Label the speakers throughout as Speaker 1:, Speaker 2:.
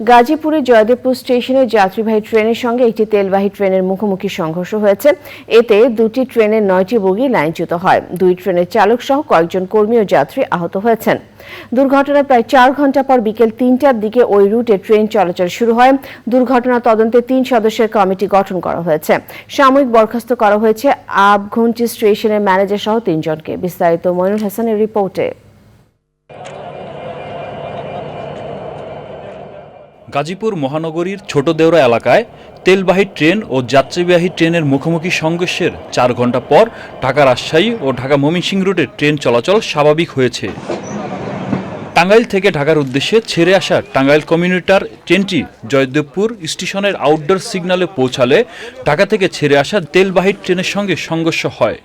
Speaker 1: গাজীপুরে জয়দেবপুর স্টেশনে যাত্রীবাহী ট্রেনের সঙ্গে একটি তেলবাহী ট্রেনের মুখোমুখি সংঘর্ষ হয়েছে। এতে দুটি ট্রেনের নয়টি বগি লাইনচ্যুত হয়। দুই ট্রেনের চালক সহ কয়েকজন কর্মী ও যাত্রী আহত হয়েছেন। দুর্ঘটনার প্রায় চার ঘণ্টা পর বিকেল তিনটার দিকে ওই রুটে ট্রেন চলাচল শুরু হয়। দুর্ঘটনা তদন্তে তিন সদস্যের কমিটি গঠন করা হয়েছে। সাময়িক বরখাস্ত করা হয়েছে আবঘুন্টি স্টেশনের ম্যানেজার সহ তিনজনকে। বিস্তারিত মইনুল হাসানের রিপোর্টে।
Speaker 2: গাজীপুর মহানগরীর ছোট দেওরা এলাকায় তেলবাহী ট্রেন ও যাত্রীবাহী ট্রেনের মুখোমুখি সংঘর্ষের চার ঘণ্টা পর ঢাকা রাজশাহী ও ঢাকা ময়মনসিংহ রুটে ট্রেন চলাচল স্বাভাবিক হয়েছে। টাঙ্গাইল থেকে ঢাকার উদ্দেশ্যে ছেড়ে আসা টাঙ্গাইল কমিউনিটার ট্রেনটি জয়দেবপুর স্টেশনের আউটডোর সিগন্যালে পৌঁছালে ঢাকা থেকে ছেড়ে আসা তেলবাহী ট্রেনের সঙ্গে সংঘর্ষ হয়।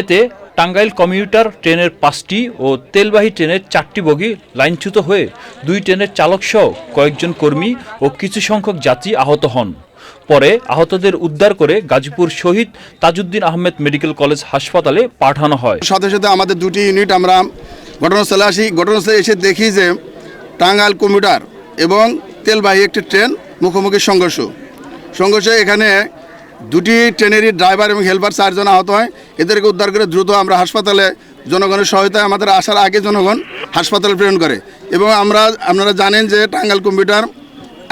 Speaker 2: এতে টাঙ্গাইল কমিউটার ট্রেনের পাঁচটি ও তেলবাহী ট্রেনের চারটি বগি লাইনচ্যুত হয়ে দুই ট্রেনের চালকসহ কয়েকজন কর্মী ও কিছু সংখ্যক যাত্রী আহত হন। পরে আহতদের উদ্ধার করে গাজীপুর শহীদ তাজউদ্দিন আহমেদ মেডিকেল কলেজ হাসপাতালে পাঠানো হয়।
Speaker 3: সাথে সাথে আমাদের দুটি ইউনিট আমরা ঘটনাস্থলে আসি। ঘটনাস্থলে এসে দেখি যে টাঙ্গাইল কমিউটার এবং তেলবাহী একটি ট্রেন মুখোমুখি সংঘর্ষ। সংঘর্ষে এখানে দুটি ট্রেনেরই ড্রাইভার এবং হেল্পার চারজন আহত হয়। এদেরকে উদ্ধার করে দ্রুত আমরা হাসপাতালে জনগণের সহায়তায় আমাদের আসার আগে জনগণ হাসপাতালে প্রেরণ করে। এবং আমরা আপনারা জানেন যে টাঙ্গাল কম্পিউটার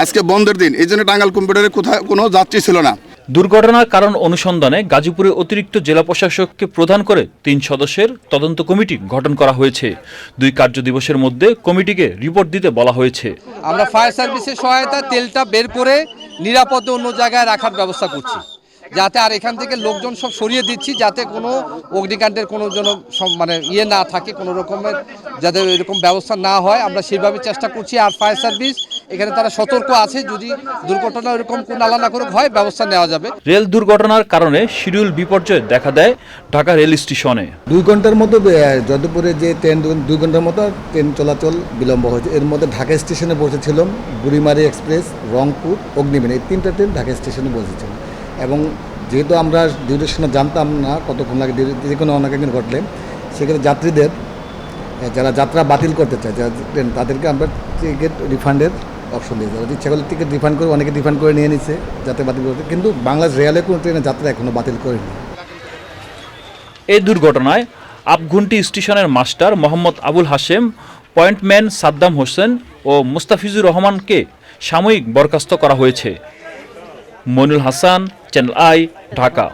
Speaker 3: আজকে বন্ধের দিন। এই জন্য টাঙ্গাল কম্পিউটারে কোথাও কোনো যাত্রী ছিল না।
Speaker 2: দুর্ঘটনার কারণ অনুসন্ধানে গাজীপুরে অতিরিক্ত জেলা প্রশাসককে প্রধান করে তিন সদস্যের তদন্ত কমিটি গঠন করা হয়েছে। দুই কার্য দিবসের মধ্যে কমিটিকে রিপোর্ট দিতে বলা হয়েছে।
Speaker 4: আমরা ফায়ার সার্ভিসের সহায়তা তেলটা বের করে নিরাপদে অন্য জায়গায় রাখার ব্যবস্থা করছি। যাতে আর এখান থেকে লোকজন সব সরিয়ে দিচ্ছি যাতে কোনো অগ্নিকাণ্ডের কোনো যেন মানে ইয়ে না থাকে কোনো রকমের যাতে এরকম ব্যবস্থা না হয় আমরা সেইভাবে চেষ্টা করছি। আর ফায়ার সার্ভিস এখানে তারা সতর্ক আছে যদি দুর্ঘটনা এরকম কোন আলা না করে হয় ব্যবস্থা নেওয়া যাবে।
Speaker 2: রেল দুর্ঘটনার কারণে শিডিউল বিপর্যয় দেখা দেয় ঢাকা রেল স্টেশনে।
Speaker 5: দুই ঘণ্টার মতো যদুপুরে যে ট্রেন দু- দুই ঘণ্টার মতো ট্রেন চলাচল বিলম্ব হয়েছে। এর মধ্যে ঢাকা স্টেশনে বসেছিলাম বুড়িমারি এক্সপ্রেস রংপুর অগ্নিবীণ। এই তিনটা ট্রেন ঢাকা স্টেশনে বসেছিল। এবং যেহেতু আমরা ডিউরেশনে জানতাম না কতক্ষণ লাগে যে কোনো অনেক একদিন ঘটলে, সেক্ষেত্রে যাত্রীদের যারা যাত্রা বাতিল করতে চায়, যারা ট্রেন তাদেরকে আমরা টিকিট রিফান্ডের অপশন দিয়েছি। ওরা ইচ্ছা করলে টিকিট রিফান্ড করে, অনেকে রিফান্ড করে নিয়ে নিচ্ছে যাতে বাতিল করতে। কিন্তু বাংলাদেশ রেলে কোনো ট্রেনের যাত্রা এখনও বাতিল করেনি।
Speaker 2: এই দুর্ঘটনায় আপঘুন্টি স্টেশনের মাস্টার মোহাম্মদ আবুল হাশেম, পয়েন্টম্যান সাদ্দাম হোসেন ও মুস্তাফিজুর রহমানকে সাময়িক বরখাস্ত করা হয়েছে। Mainul Hasan channel I Dhaka